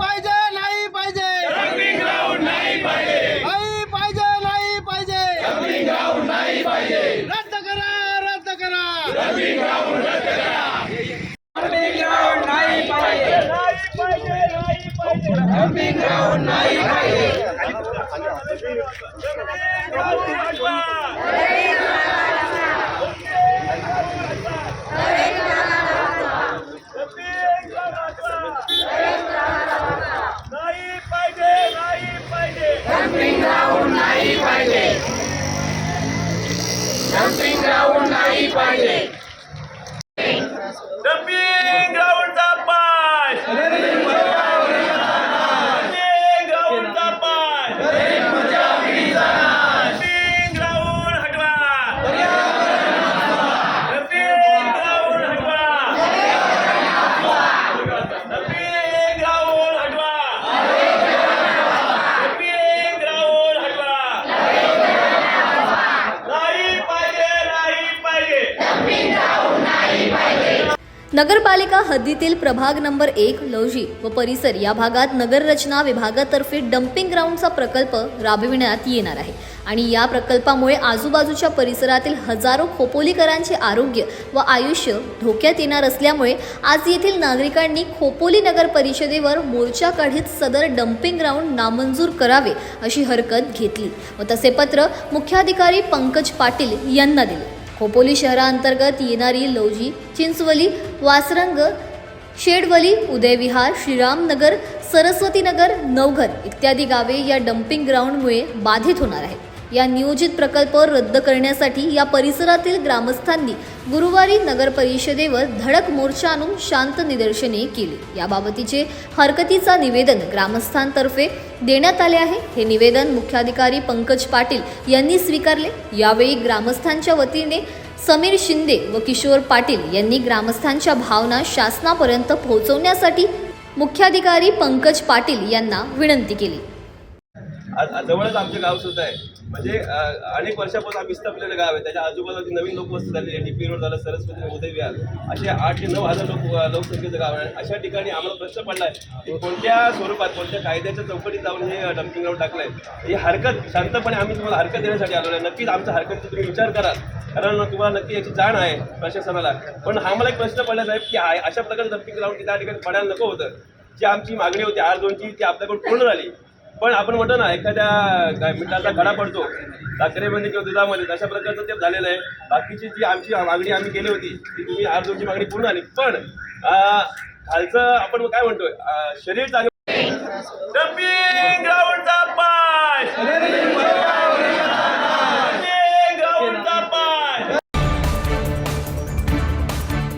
पाहिजे नाही पाहिजे. नाही पाहिजे नाही पाहिजे. रद्द करा रद्द करा. नाही डम्पिंग ग्राउंड पाय डम्पिंग ग्राउंडचा पाय डम्पिंग ग्राउंड हटवा डम्पिंग ग्राउंड हटवा डम्पिंग ग्राउंड हटवा डम्पिंग ग्राउंड हटवा नाही पाहिजे नाही पाहिजे नगरपालिका हद्दीतील प्रभाग नंबर एक लौजी व परिसर या भागात नगररचना विभागातर्फे डम्पिंग ग्राउंडचा प्रकल्प राबविण्यात येणार आहे. आणि या प्रकल्पामुळे आजूबाजूच्या परिसरातील हजारो खोपोलीकरांचे आरोग्य व आयुष्य धोक्यात येणार असल्यामुळे आज येथील नागरिकांनी खोपोली नगर परिषदेवर मोर्चा काढीत सदर डम्पिंग ग्राउंड नामंजूर करावे अशी हरकत घेतली व तसे पत्र मुख्याधिकारी पंकज पाटील यांना दिले. खोपोली शहरांतर्गत येणारी लौजी चिंचवली वासरंग शेडवली उदयविहार श्रीरामनगर सरस्वतीनगर नवघर इत्यादी गावे या डम्पिंग ग्राउंडमुळे बाधित होणार आहेत. या नियोजित प्रकल्प रद्द करण्यासाठी या परिसरातील ग्रामस्थांनी गुरुवारी नगर परिषदेवर धडक मोर्चा आणून शांत निदर्शने केली. याबाबतीचे हरकतीचा निवेदन ग्रामस्थांतर्फे देण्यात आले आहे. हे निवेदन मुख्याधिकारी पंकज पाटील यांनी स्वीकारले. यावेळी ग्रामस्थांच्या वतीने समीर शिंदे व किशोर पाटील यांनी ग्रामस्थांच्या भावना शासनापर्यंत पोहोचवण्यासाठी मुख्याधिकारी पंकज पाटील यांना विनंती केली. जवळच आमचं गाव सुद्धा आहे. म्हणजे अनेक वर्षापासून आम्ही विस्थापलेलं गाव आहे. त्याच्या आजूबाजूची नवीन लोकवस्ती झालेली आहे डीपी रोड झालं सरस्वती उदय विहार असे आठ ते नऊ हजार लोक लोकसंख्येचं गाव आहे. अशा ठिकाणी आम्हाला प्रश्न पडला की कोणत्या स्वरूपात कोणत्या कायद्याच्या चौकटीत जाऊन हे डम्पिंग ग्राउंड टाकलंय? ही हरकत शांतपणे आम्ही तुम्हाला हरकत देण्यासाठी आलो आहे. नक्कीच आमच्या हरकतचा तुम्ही विचार कराल. कारण तुम्हाला नक्की याची जाण आहे प्रशासनाला. पण हा मला एक प्रश्न पडला साहेब की अशा प्रकारचं डम्पिंग ग्राउंड त्या ठिकाणी पडायला नको होतं. जी आमची मागणी होती आर दोनची ती आपल्याकडून पूर्ण झाली. पण आपण म्हणतो ना एखाद्या काय मिठाचा खडा पडतो साखरेमध्ये किंवा दुधामध्ये तशा प्रकारचं ते झालेलं आहे. बाकीची जी आमची मागणी आम्ही केली होती ती तुम्ही आज तुमची मागणी पूर्ण आली. पण खालचं आपण काय म्हणतोय शरीर चांगलं ग्राउंडचा पाय!